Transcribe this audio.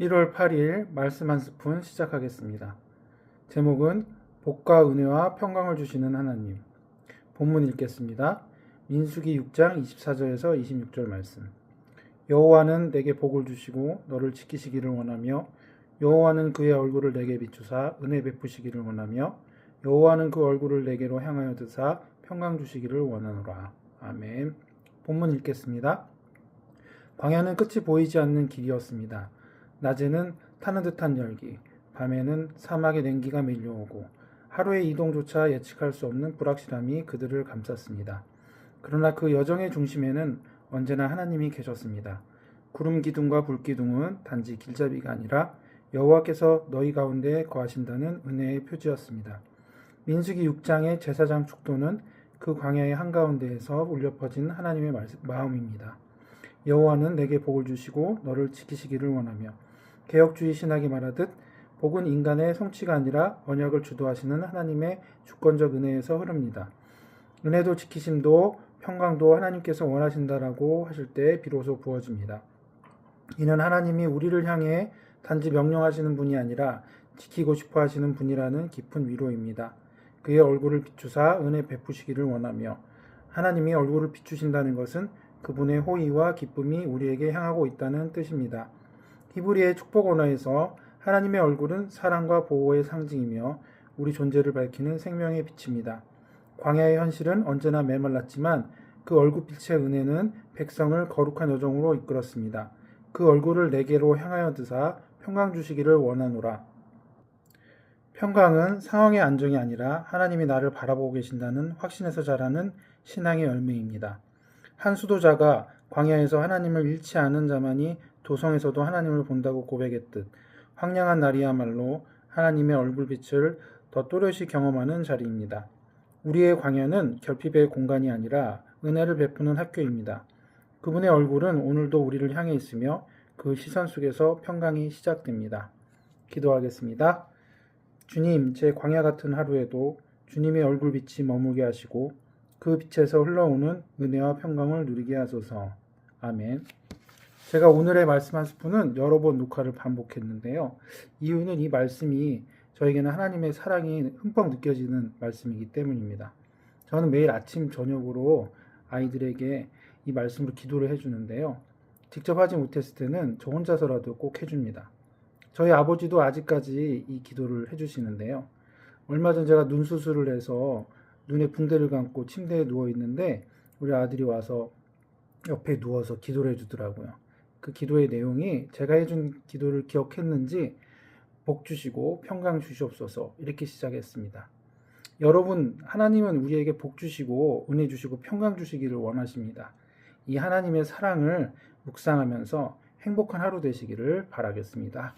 1월 8일 말씀 한 스푼 시작하겠습니다. 제목은 복과 은혜와 평강을 주시는 하나님. 본문 읽겠습니다. 민수기 6장 24절에서 26절 말씀. 여호와는 내게 복을 주시고 너를 지키시기를 원하며 여호와는 그의 얼굴을 내게 비추사 은혜 베푸시기를 원하며 여호와는 그 얼굴을 내게로 향하여 드사 평강 주시기를 원하노라. 아멘. 본문 읽겠습니다. 광야는 끝이 보이지 않는 길이었습니다. 낮에는 타는 듯한 열기, 밤에는 사막의 냉기가 밀려오고 하루의 이동조차 예측할 수 없는 불확실함이 그들을 감쌌습니다. 그러나 그 여정의 중심에는 언제나 하나님이 계셨습니다. 구름 기둥과 불 기둥은 단지 길잡이가 아니라 여호와께서 너희 가운데 거하신다는 은혜의 표지였습니다. 민수기 6장의 제사장 축도는 그 광야의 한가운데에서 울려 퍼진 하나님의 마음입니다. 여호와는 내게 복을 주시고 너를 지키시기를 원하며 개혁주의 신학이 말하듯 복은 인간의 성취가 아니라 언약을 주도하시는 하나님의 주권적 은혜에서 흐릅니다. 은혜도 지키심도 평강도 하나님께서 원하신다라고 하실 때 비로소 부어집니다. 이는 하나님이 우리를 향해 단지 명령하시는 분이 아니라 지키고 싶어 하시는 분이라는 깊은 위로입니다. 그의 얼굴을 비추사 은혜 베푸시기를 원하며 하나님이 얼굴을 비추신다는 것은 그분의 호의와 기쁨이 우리에게 향하고 있다는 뜻입니다. 히브리의 축복 언어에서 하나님의 얼굴은 사랑과 보호의 상징이며 우리 존재를 밝히는 생명의 빛입니다. 광야의 현실은 언제나 메말랐지만 그 얼굴빛의 은혜는 백성을 거룩한 여정으로 이끌었습니다. 그 얼굴을 내게로 향하여 드사 평강 주시기를 원하노라. 평강은 상황의 안정이 아니라 하나님이 나를 바라보고 계신다는 확신에서 자라는 신앙의 열매입니다. 한 수도자가 광야에서 하나님을 잃지 않은 자만이 도성에서도 하나님을 본다고 고백했듯 황량한 날이야말로 하나님의 얼굴빛을 더 또렷이 경험하는 자리입니다. 우리의 광야는 결핍의 공간이 아니라 은혜를 베푸는 학교입니다. 그분의 얼굴은 오늘도 우리를 향해 있으며 그 시선 속에서 평강이 시작됩니다. 기도하겠습니다. 주님, 제 광야 같은 하루에도 주님의 얼굴빛이 머물게 하시고 그 빛에서 흘러오는 은혜와 평강을 누리게 하소서. 아멘. 제가 오늘의 말씀 한 스푼은 여러 번 녹화를 반복했는데요. 이유는 이 말씀이 저에게는 하나님의 사랑이 흠뻑 느껴지는 말씀이기 때문입니다. 저는 매일 아침, 저녁으로 아이들에게 이 말씀으로 기도를 해주는데요. 직접 하지 못했을 때는 저 혼자서라도 꼭 해줍니다. 저희 아버지도 아직까지 이 기도를 해주시는데요. 얼마 전 제가 눈 수술을 해서 눈에 붕대를 감고 침대에 누워 있는데 우리 아들이 와서 옆에 누워서 기도를 해주더라고요. 그 기도의 내용이 제가 해준 기도를 기억했는지 복 주시고 평강 주시옵소서 이렇게 시작했습니다. 여러분, 하나님은 우리에게 복 주시고 은혜 주시고 평강 주시기를 원하십니다. 이 하나님의 사랑을 묵상하면서 행복한 하루 되시기를 바라겠습니다.